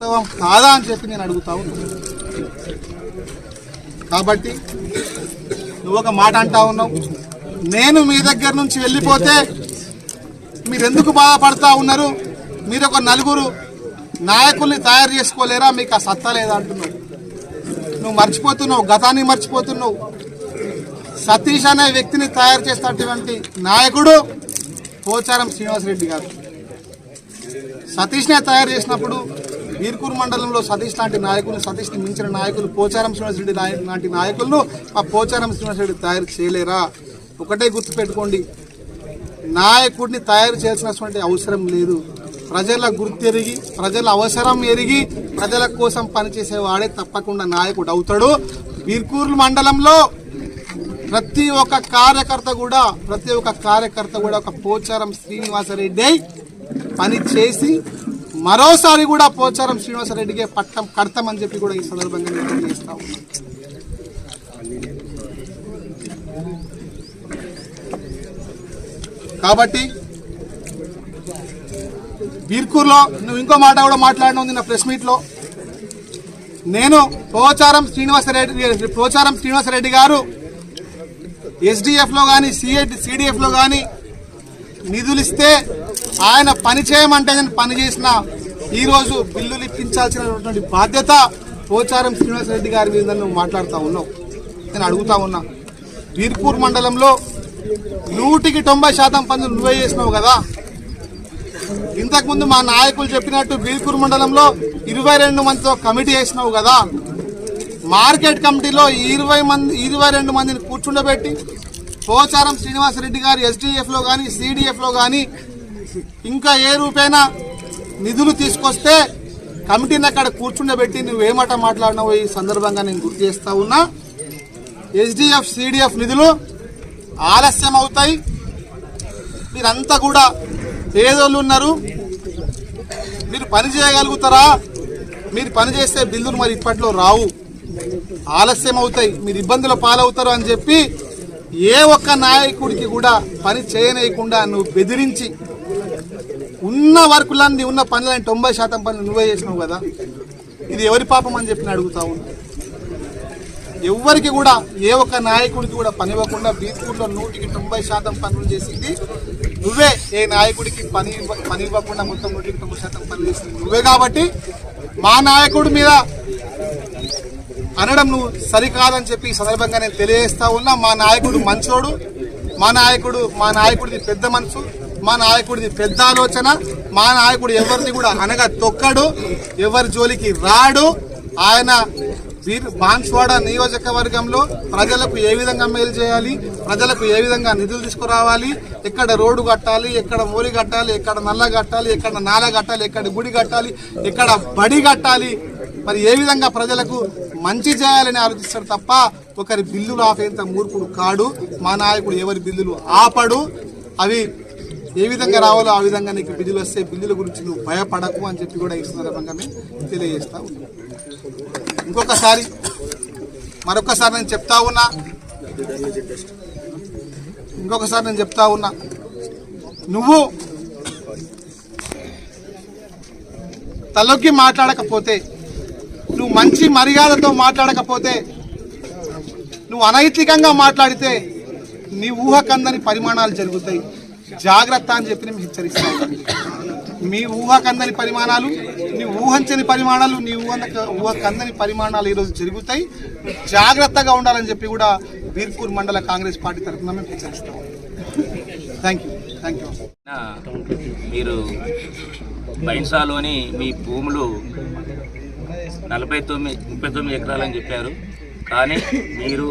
వాస్తవం కాదా అని చెప్పి నేను అడుగుతా ఉన్నాను కాబట్టి నువ్వు ఒక మాట అంటా ఉన్నావు. నేను మీ దగ్గర నుంచి వెళ్ళిపోతే మీరు ఎందుకు బాధపడతా ఉన్నారు? మీరు ఒక నలుగురు నాయకుల్ని తయారు చేసుకోలేరా? మీకు ఆ సత్తా లేదా అంటున్నావు. నువ్వు మర్చిపోతున్నావు గతాన్ని మర్చిపోతున్నావు. సతీష్ అనే వ్యక్తిని తయారు చేస్తున్నటువంటి నాయకుడు పోచారం శ్రీనివాసరెడ్డి గారు. సతీష్నే తయారు చేసినప్పుడు వీర్కూరు మండలంలో సతీష్ లాంటి నాయకులు సతీష్ని మించిన నాయకులు పోచారం శ్రీనివాసరెడ్డి నాయకు లాంటి నాయకులను ఆ పోచారం శ్రీనివాసరెడ్డి తయారు చేయలేరా? ఒకటే గుర్తుపెట్టుకోండి నాయకుడిని తయారు చేయాల్సినటువంటి అవసరం లేదు. ప్రజల గుర్తెరిగి ప్రజల అవసరం ఎరిగి ప్రజల కోసం పనిచేసేవాడే తప్పకుండా నాయకుడు అవుతాడు. వీర్కూరు మండలంలో ప్రతి ఒక్క కార్యకర్త కూడా ప్రతి ఒక్క కార్యకర్త కూడా ఒక పోచారం శ్రీనివాసరెడ్డి పని చేసి మరోసారి కూడా పోచారం శ్రీనివాసరెడ్డికి పట్టం కడతామని చెప్పి కూడా ఈ సందర్భంగా నేను చేస్తా కాబట్టి బీర్కూర్లో నువ్వు ఇంకో మాట కూడా మాట్లాడినావు నిన్న ప్రెస్ మీట్లో. నేను పోచారం శ్రీనివాసరెడ్డి పోచారం శ్రీనివాసరెడ్డి గారు ఎస్డిఎఫ్లో కానీ సిఐ సిడిఎఫ్లో కానీ నిధులు ఇస్తే ఆయన పని చేయమంటే నేను పని చేసిన ఈరోజు బిల్లులు ఇప్పించాల్సినటువంటి బాధ్యత పోచారం శ్రీనివాసరెడ్డి గారి మీద నువ్వు మాట్లాడుతూ ఉన్నావు నేను అడుగుతా ఉన్నా. వీర్పూర్ మండలంలో నూటికి తొంభై శాతం పనులు నువ్వే చేసినావు కదా? ఇంతకుముందు మా నాయకులు చెప్పినట్టు వీర్పూర్ మండలంలో ఇరవై రెండు మందితో కమిటీ వేసినావు కదా? మార్కెట్ కమిటీలో ఇరవై మంది ఇరవై రెండు మందిని కూర్చుండబెట్టి పోచారం శ్రీనివాసరెడ్డి గారు ఎస్డిఎఫ్లో కానీ సిడిఎఫ్లో కానీ ఇంకా ఏ రూపైనా నిధులు తీసుకొస్తే కమిటీని అక్కడ కూర్చుండబెట్టి నువ్వేమాట మాట్లాడినావు ఈ సందర్భంగా నేను గుర్తు చేస్తా ఉన్నా. ఎస్డిఎఫ్ సిడిఎఫ్ నిధులు ఆలస్యం అవుతాయి. మీరంతా కూడా పేదోళ్ళు ఉన్నారు. మీరు పని చేయగలుగుతారా? మీరు పని చేస్తే బిల్లులు మరి ఇప్పట్లో రావు. ఆలస్యం అవుతాయి. మీరు ఇబ్బందుల పాలవుతారు అని చెప్పి ఏ ఒక్క నాయకుడికి కూడా పని చేయనీయకుండా నువ్వు బెదిరించి ఉన్న వర్కులన్నీ ఉన్న పనులని తొంభై శాతం పనులు నువ్వే చేసినావు కదా. ఇది ఎవరి పాపం అని చెప్పి అడుగుతా ఉన్నా. ఎవ్వరికి కూడా ఏ ఒక్క నాయకుడికి కూడా పని ఇవ్వకుండా బీర్పూర్లో నూటికి తొంభై శాతం పనులు చేసింది నువ్వే. ఏ నాయకుడికి పని ఇవ్వ- పని ఇవ్వకుండా మొత్తం నూటికి తొంభై శాతం పనులు చేసింది నువ్వే కాబట్టి మా నాయకుడి మీద అనడం నువ్వు సరికాదని చెప్పి ఈ సందర్భంగా నేను తెలియజేస్తా ఉన్నా. మా నాయకుడు మంచోడు మా నాయకుడు మా నాయకుడిది పెద్ద మనసు. మా నాయకుడిది పెద్ద ఆలోచన. మా నాయకుడు ఎవరిని కూడా అనగా తొక్కడు ఎవరి జోలికి రాడు. ఆయన వీర్ బాన్స్వాడ నియోజకవర్గంలో ప్రజలకు ఏ విధంగా మేలు చేయాలి ప్రజలకు ఏ విధంగా నిధులు తీసుకురావాలి ఎక్కడ రోడ్డు కట్టాలి ఎక్కడ మూలి కట్టాలి ఎక్కడ నల్ల కట్టాలి ఎక్కడ నాల కట్టాలి ఎక్కడ గుడి కట్టాలి ఎక్కడ బడి కట్టాలి. మరి ఏ విధంగా ప్రజలకు మంచి చేయాలని ఆలోచిస్తాడు తప్ప ఒకరి బిల్లులు ఆపేంత మూర్ఖుడు కాడు. మా నాయకుడు ఎవరి బిల్లులు ఆపడు. అవి ఏ విధంగా రావాలో ఆ విధంగా నీకు బిల్లులు వస్తే బిల్లుల గురించి నువ్వు భయపడకు అని చెప్పి కూడా ఈ సందర్భంగా నేను తెలియజేస్తా ఇంకొకసారి మరొకసారి నేను చెప్తా ఉన్నా. ఇంకొకసారి నేను చెప్తా ఉన్నా. నువ్వు తలొక్కి మాట్లాడకపోతే నువ్వు మంచి మర్యాదతో మాట్లాడకపోతే నువ్వు అనైతికంగా మాట్లాడితే నీ ఊహకందని పరిమాణాలు జరుగుతాయి. జాగ్రత్త అని చెప్పి నేను హెచ్చరిస్తాను మీ ఊహకందని పరిమాణాలు నీ ఊహించని పరిమాణాలు నీ ఊహ ఊహకందని పరిమాణాలు ఈరోజు జరుగుతాయి. జాగ్రత్తగా ఉండాలని చెప్పి కూడా బీర్పూర్ మండల కాంగ్రెస్ పార్టీ తరఫున మేము హెచ్చరిస్తాం. థ్యాంక్ యూ థ్యాంక్ యూ మీరు బైన్సాలోని మీ భూములు నలభై తొమ్మిది ముప్పై తొమ్మిది ఎకరాలని చెప్పారు. కానీ మీరు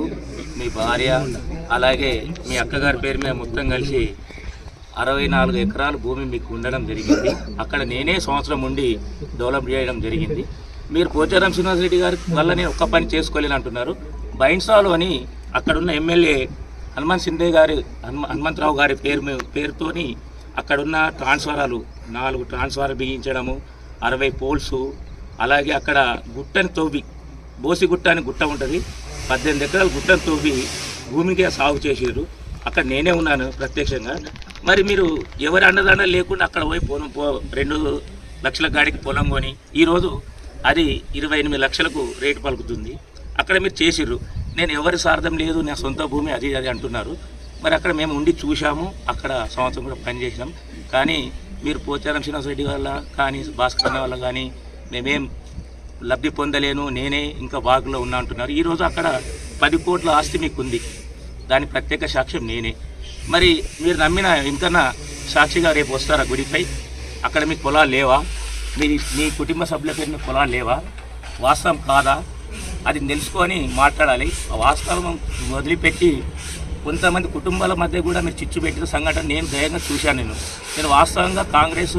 మీ భార్య అలాగే మీ అక్కగారి పేరు మీద మొత్తం కలిసి అరవై నాలుగు ఎకరాల భూమి మీకు ఉండడం జరిగింది. అక్కడ నేనే సంవత్సరం ఉండి డెవలప్ చేయడం జరిగింది. మీరు పోచారం శ్రీనివాసరెడ్డి గారి వల్లనే ఒక్క పని చేసుకోలేను అంటున్నారు. బైన్సాలో అని అక్కడున్న ఎమ్మెల్యే హనుమంత్ సింధే గారి హనుమంతరావు గారి పేరు మీ- పేరుతోని అక్కడున్న ట్రాన్స్ఫారాలు నాలుగు ట్రాన్స్ఫార్ బిగించడము అరవై పోల్స్ అలాగే అక్కడ గుట్టని తవ్వి బోసిగుట్ట అని గుట్ట ఉంటుంది. పద్దెనిమిది ఎకరాలు గుట్టను తోబి భూమికే సాగు చేసారు అక్కడ నేనే ఉన్నాను ప్రత్యక్షంగా. మరి మీరు ఎవరి అన్నదాన లేకుండా అక్కడ పోయి పొలం పో రెండు లక్షల గాడికి పొలం కొని ఈరోజు అది ఇరవై ఎనిమిది లక్షలకు రేటు పలుకుతుంది. అక్కడ మీరు చేసిర్రు. నేను ఎవరి సార్థం లేదు నా సొంత భూమి అది అది అంటున్నారు. మరి అక్కడ మేము ఉండి చూశాము అక్కడ సంవత్సరం కూడా పనిచేసినాం కానీ మీరు పోచారం శ్రీనివాస రెడ్డి వల్ల కానీ భాస్కర్ అన్న వల్ల కానీ మేమేం లబ్ధి పొందలేను నేనే ఇంకా వాగులో ఉన్నా అంటున్నారు. ఈరోజు అక్కడ పది కోట్ల ఆస్తి మీకు ఉంది దాని ప్రత్యేక సాక్ష్యం నేనే. మరి మీరు నమ్మిన ఇంకన్నా సాక్షిగా రేపు వస్తారా గుడిపై? అక్కడ మీకు పొలాలు లేవా? మీ మీ కుటుంబ సభ్యుల పేరున పొలాలు లేవా? వాస్తవం కాదా? అది తెలుసుకొని మాట్లాడాలి. ఆ వాస్తవం వదిలిపెట్టి కొంతమంది కుటుంబాల మధ్య కూడా మీరు చిచ్చు పెట్టిన సంఘటన నేను ధైర్యంగా చూశాను నేను. నేను వాస్తవంగా కాంగ్రెస్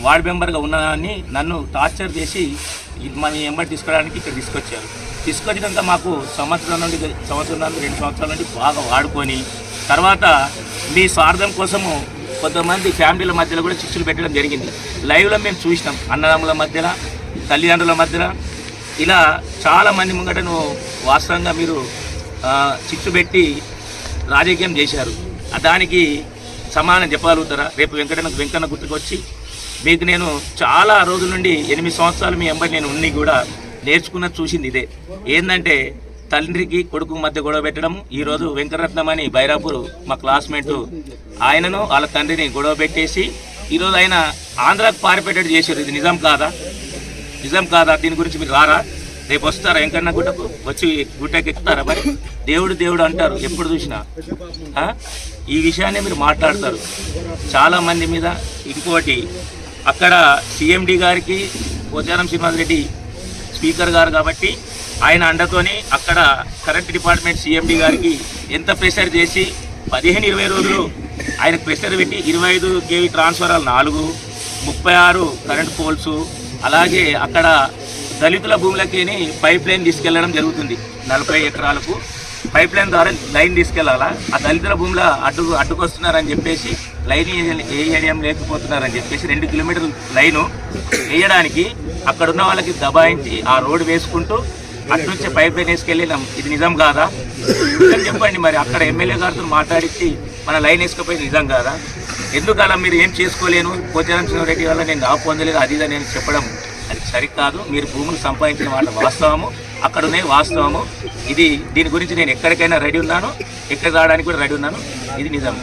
వార్డ్ మెంబర్గా ఉన్నదాన్ని నన్ను టార్చర్ చేసి మన ఎంబడి తీసుకోవడానికి ఇక్కడ తీసుకొచ్చారు. తీసుకొచ్చినాక మాకు సంవత్సరం నుండి సంవత్సరం నుండి రెండు సంవత్సరాల నుండి బాగా వాడుకొని తర్వాత మీ స్వార్థం కోసము కొంతమంది ఫ్యామిలీల మధ్యలో కూడా శిక్షలు పెట్టడం జరిగింది. లైవ్లో మేము చూసినాం. అన్నదమ్ముల మధ్యన తల్లిదండ్రుల మధ్యన ఇలా చాలా మంది వాస్తవంగా మీరు ఆ, చిచ్చు పెట్టి రాజకీయం చేశారు. దానికి సమానం చెప్పగలుగుతారా? రేపు వెంకటన్న వెంకన్న గుర్తుకొచ్చి మీకు నేను చాలా రోజుల నుండి ఎనిమిది సంవత్సరాలు మీ అబ్బాయి నేను ఉన్ని కూడా నేర్చుకున్న చూసింది ఇదే. ఏంటంటే తండ్రికి కొడుకు మధ్య గొడవ పెట్టడం ఈరోజు వెంకటరత్నం అని బైరాపూర్ మా క్లాస్మేట్ ఆయనను వాళ్ళ తండ్రిని గొడవ పెట్టేసి ఈరోజు ఆయన ఆంధ్రాకు పారిపెట్టడం చేశారు. ఇది నిజం కాదా? నిజం కాదా? దీని గురించి మీరు రారా? రేపు వస్తారా వెంకన్న గుట్టకు? వచ్చి గుట్టకి ఎక్కుతారా మరి? దేవుడు దేవుడు అంటారు. ఎప్పుడు చూసినా. ఈ విషయాన్ని మీరు మాట్లాడతారు. చాలా మంది మీద ఇంకోటి అక్కడ సిఎండి గారికి పోచారం శ్రీనివాసరెడ్డి స్పీకర్ గారు కాబట్టి ఆయన అండతోని అక్కడ కరెంట్ డిపార్ట్మెంట్ సిఎండి గారికి ఎంత ప్రెషర్ చేసి పదిహేను ఇరవై రోజులు ఆయన ప్రెషర్ పెట్టి ఇరవై ఐదు కేవీ ట్రాన్స్ఫరాలు నాలుగు ముప్పై ఆరు కరెంట్ పోల్స్ అలాగే అక్కడ దళితుల భూములకేని పైప్ లైన్ తీసుకెళ్ళడం జరుగుతుంది. నలభై ఎకరాలకు పైప్ లైన్ ద్వారా లైన్ తీసుకెళ్ళాలా? ఆ దళితుల భూముల అడ్డు అడ్డుకొస్తున్నారని చెప్పేసి లైన్ వేయడం లేకపోతున్నారని చెప్పేసి రెండు కిలోమీటర్ల లైను వేయడానికి అక్కడ ఉన్న వాళ్ళకి దబాయించి ఆ రోడ్డు వేసుకుంటూ అటు నుంచి పైప్ లైన్ వేసుకెళ్ళినాం ఇది నిజం కాదా? చెప్పండి మరి. అక్కడ ఎమ్మెల్యే గారితో మాట్లాడించి మన లైన్ వేసుకుపోయింది నిజం కాదా? ఎందుకు అలా మీరు ఏం చేసుకోలేను? పోచారం రెడ్డి వల్ల నేను రాపు పొందలేదు అది నేను చెప్పడం అది సరికాదు. మీరు భూములు సంపాదించిన మాట వాస్తవము అక్కడ ఉన్నాయి వాస్తవము. ఇది దీని గురించి నేను ఎక్కడికైనా రెడీ ఉన్నాను. ఎక్కడ రావడానికి కూడా రెడీ ఉన్నాను. ఇది నిజం.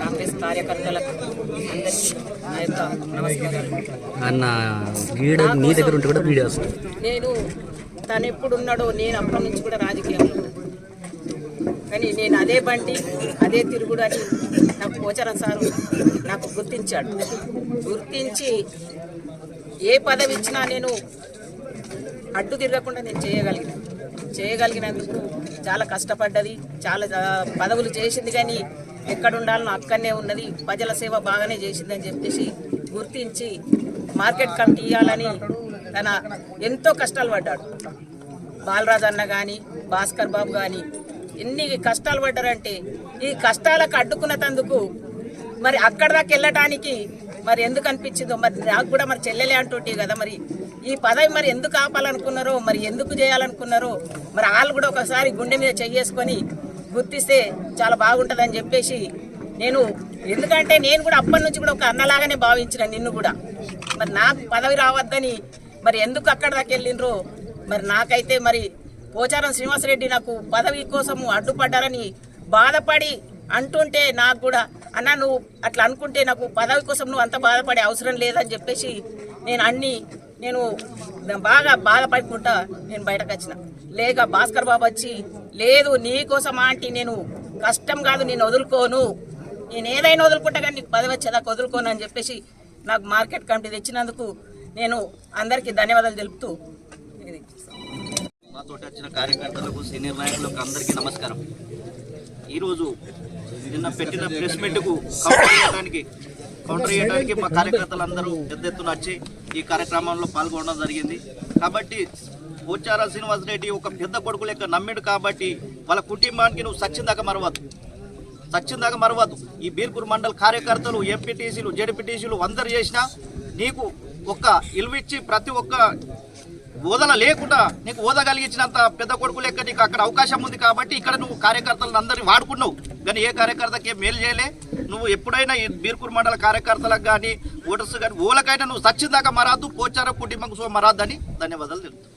కాంగ్రెస్ కార్యకర్తలకు అందరికీ నా యొక్క నమస్కారాలు అన్న గీడ నీ దగ్గర ఉంటే కూడా వీడియో వస్తుంది. నేను తను ఎప్పుడున్నాడో నేను అప్పటి నుంచి కూడా రాజకీయంలో కానీ నేను అదే బండి అదే తిరుగుడు అని నాకు పోచారం సారు నాకు గుర్తించాడు. గుర్తించి ఏ పదవి ఇచ్చినా నేను అడ్డు తిరగకుండా నేను చేయగలిగిన. చేయగలిగినందుకు చాలా కష్టపడ్డది చాలా పదవులు చేసింది కానీ ఎక్కడుండాలనో అక్కడనే ఉన్నది. ప్రజల సేవ బాగానే చేసిందని చెప్పేసి గుర్తించి మార్కెట్ కమిటీ ఇవ్వాలని తన ఎంతో కష్టాలు పడ్డాడు. బాలరాజు అన్న కానీ భాస్కర్ బాబు కానీ ఎన్ని కష్టాలు పడ్డారంటే ఈ కష్టాలకు అడ్డుకున్న తందుకు మరి అక్కడ దాకా వెళ్ళటానికి మరి ఎందుకు అనిపించిందో మరి నాకు కూడా మరి చెల్లెలే అంటుంటే కదా మరి ఈ పదవి మరి ఎందుకు ఆపాలనుకున్నారో మరి ఎందుకు చేయాలనుకున్నారో మరి వాళ్ళు కూడా ఒకసారి గుండె మీద చెయ్యేసుకొని గుర్తిస్తే చాలా బాగుంటుందని చెప్పేసి నేను ఎందుకంటే నేను కూడా అప్పటి నుంచి కూడా ఒక అన్నలాగానే భావించిన నిన్ను కూడా. మరి నాకు పదవి రావద్దని మరి ఎందుకు అక్కడ దాకా వెళ్ళినరో మరి నాకైతే మరి పోచారం శ్రీనివాసరెడ్డి నాకు పదవి కోసము అడ్డుపడ్డారని బాధపడి అంటుంటే నాకు కూడా అన్న నువ్వు అట్లా అనుకుంటే నాకు పదవి కోసం నువ్వు అంత బాధపడే అవసరం లేదని చెప్పేసి నేను అన్ని నేను బాగా బాధపడుకుంటా నేను బయటకు వచ్చిన. లేక భాస్కర్ బాబు వచ్చి లేదు నీకోసం ఆంటీ నేను కష్టం కాదు నేను వదులుకోను. నేను ఏదైనా వదులుకుంటా కానీ నీకు పదవి వచ్చేదాకా వదులుకోను అని చెప్పేసి నాకు మార్కెట్ కమిటీ తెచ్చినందుకు నేను అందరికీ ధన్యవాదాలు తెలుపుతూ ఇది. మాతో వచ్చిన కార్యకర్తలకు సీనియర్ నాయకులకు అందరికీ నమస్కారం. ఈరోజు నిన్న పెట్టిన ప్రెస్ మీట్కు కౌంటర్ చేయడానికి కౌంటర్ చేయడానికి మా కార్యకర్తలందరూ పెద్ద ఎత్తున వచ్చి ఈ కార్యక్రమంలో పాల్గొనడం జరిగింది. కాబట్టి పోచార శ్రీనివాసరెడ్డి ఒక పెద్ద కొడుకు లెక్క నమ్మిడు కాబట్టి వాళ్ళ కుటుంబానికి నువ్వు సచ్చిందాక మరవద్దు. సచ్చిందాక మరవద్దు. ఈ బీర్పూర్ మండల్ కార్యకర్తలు ఎంపీటీసీలు జెడ్పీటీసీలు అందరు చేసినా నీకు ఒక్క ఇల్విచ్చి ప్రతి ఒక్క ఓదల లేకుండా నీకు ఓద కలిగించినంత పెద్ద కొడుకు లెక్క నీకు అక్కడ అవకాశం ఉంది కాబట్టి ఇక్కడ నువ్వు కార్యకర్తలను అందరినీ వాడుకున్నావు. కానీ ఏ కార్యకర్తకి ఏం మేలు చేయలే? నువ్వు ఎప్పుడైనా ఈ బీర్పూర్ మండల కార్యకర్తలకు కానీ ఓటర్స్ కానీ ఓలకైనా నువ్వు సచ్చిందాకా మరాదు పోచార కుటుంబం సో మరాదని ధన్యవాదాలు తెలుపుతాను